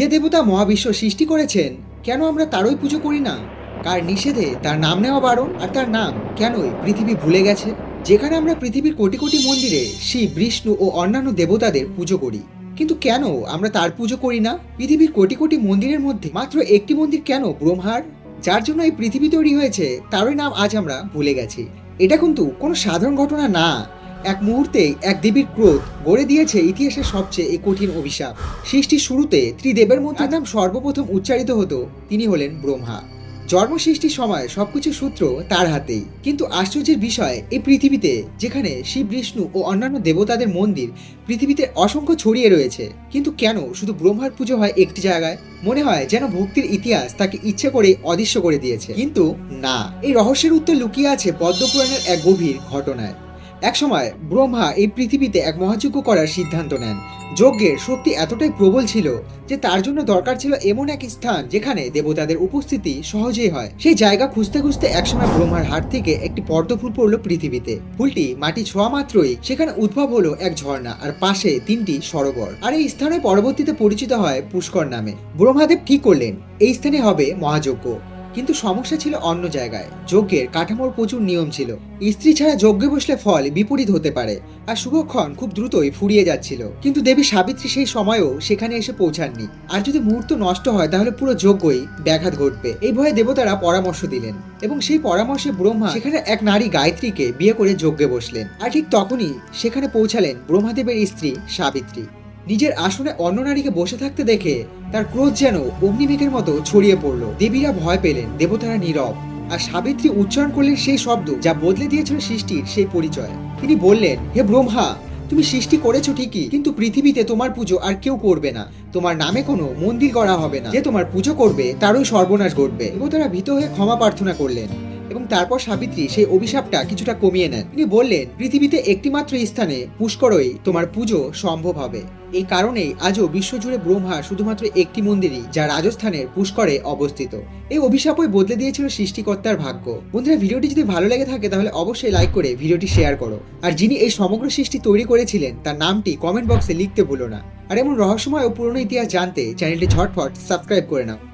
যে দেবতা মহাবিশ্ব সৃষ্টি করেছেন, কেন আমরা তারই পুজো করি না? কার নিষেধে তার নাম নেওয়া বারণ আর তার নাম কেনই পৃথিবী ভুলে গেছে? যেখানে আমরা পৃথিবীর কোটি কোটি মন্দিরে শিব বিষ্ণু ও অন্যান্য দেবতাদের পুজো করি। কিন্তু কেন আমরা তার পুজো করি না? পৃথিবীর কোটি কোটি মন্দিরের মধ্যে মাত্র একটি মন্দির কেন ব্রহ্মার? যার জন্য এই পৃথিবী তৈরি হয়েছে, তারই নাম আজ আমরা ভুলে গেছি। এটা কিন্তু কোনো সাধারণ ঘটনা না। এক মুহূর্তেই এক দেবীর ক্রোধ গড়ে দিয়েছে ইতিহাসের সবচেয়ে কঠিন অভিশাপ। সৃষ্টির শুরুতে ত্রিদেবের মধ্যে নাম সর্বপ্রথম উচ্চারিত হতো, তিনি হলেন ব্রহ্মা। জন্ম সৃষ্টির সময় সবকিছু সূত্র তার হাতেই। কিন্তু আশ্চর্যের বিষয় এই পৃথিবীতে যেখানে শিব, বিষ্ণু ও অন্যান্য দেবতাদের মন্দির, পৃথিবীতে অসংখ্য ছড়িয়ে রয়েছে। কিন্তু কেন শুধু ব্রহ্মার পুজো হয় একটি জায়গায়? মনে হয় যেন ভক্তির ইতিহাস তাকে ইচ্ছে করে অদৃশ্য করে দিয়েছে। কিন্তু না, এই রহস্যের উত্তর লুকিয়ে আছে পদ্মপুরাণের এক গভীর ঘটনায়। একসময় ব্রহ্মা এই পৃথিবীতে এক মহাযজ্ঞ করার সিদ্ধান্ত নেন। যজ্ঞের শক্তি এতটাই প্রবল ছিল যে তার জন্য দরকার ছিল এমন এক স্থান যেখানে দেবতাদের উপস্থিতি সহজেই হয়। সেই জায়গা খুঁজতে খুঁজতে একসময় ব্রহ্মার হাত থেকে একটি পদ্ম ফুল পড়ল পৃথিবীতে। ফুলটি মাটি ছোঁয়া মাত্রই সেখানে উদ্ভব হলো এক ঝর্ণা আর পাশে তিনটি সরোবর। আর এই স্থানে পরবর্তীতে পরিচিত হয় পুষ্কর নামে। ব্রহ্মাদেব কি করলেন? এই স্থানে হবে মহাযজ্ঞ। কিন্তু সমস্যা ছিল অন্য জায়গায়। যজ্ঞের কাঠামোর প্রচুর নিয়ম ছিল। স্ত্রী ছাড়া যজ্ঞে বসলে ফল বিপরীত হতে পারে আর শুভক্ষণ খুব দ্রুতই ফুরিয়ে যাচ্ছিল। কিন্তু দেবী সাবিত্রী সেই সময়ও সেখানে এসে পৌঁছাননি। আর যদি মুহূর্ত নষ্ট হয় তাহলে পুরো যজ্ঞই ব্যাঘাত ঘটবে। এই ভয়ে দেবতারা পরামর্শ দিলেন এবং সেই পরামর্শে ব্রহ্মা সেখানে এক নারী গায়ত্রীকে বিয়ে করে যজ্ঞে বসলেন। আর ঠিক তখনই সেখানে পৌঁছালেন ব্রহ্মাদেবের স্ত্রী সাবিত্রী। নিজের আসনে অন্য নারীকে বসে থাকতে দেখে তার ক্রোধ যেন অগ্নিমেঘের মতো ছড়িয়ে পড়ল। দেবীরা ভয় পেলেন, দেবতারা নীরব, আর সাবিত্রী উচ্চারণ করলেন সেই শব্দ যা বদলে দিয়েছিল সৃষ্টির সেই পরিচয়। তিনি বললেন, হে ব্রহ্মা, তুমি সৃষ্টি করেছ ঠিকই, কিন্তু পৃথিবীতে তোমার পুজো আর কেউ করবে না। তোমার নামে কোনো মন্দির গড়া হবে না। যে তোমার পুজো করবে, তারই সর্বনাশ ঘটবে। দেবতারা ভীত হয়ে ক্ষমা প্রার্থনা করলেন। এবং তারপর সাবিত্রী সেই অভিশাপটা কিছুটা কমিয়ে নেন তিনি বললেন, পৃথিবীতে একটিমাত্র স্থানে পুষ্করই তোমার পুজো সম্ভব হবে। এই কারণেই আজও বিশ্বজুড়ে ব্রহ্মা শুধুমাত্র একটি মন্দিরই, যা রাজস্থানের পুষ্করে অবস্থিত। এই অভিশাপই বদলে দিয়েছিল সৃষ্টিকর্তার ভাগ্য। বন্ধুরা, ভিডিওটি যদি ভালো লেগে থাকে, তাহলে অবশ্যই লাইক করে ভিডিওটি শেয়ার করো। আর যিনি এই সমগ্র সৃষ্টি তৈরি করেছিলেন, তার নামটি কমেন্ট বক্সে লিখতে ভুলো না। আর এমন রহস্যময় ও পুরনো ইতিহাস জানতে চ্যানেলটি ঝটফট সাবস্ক্রাইব করে নাও।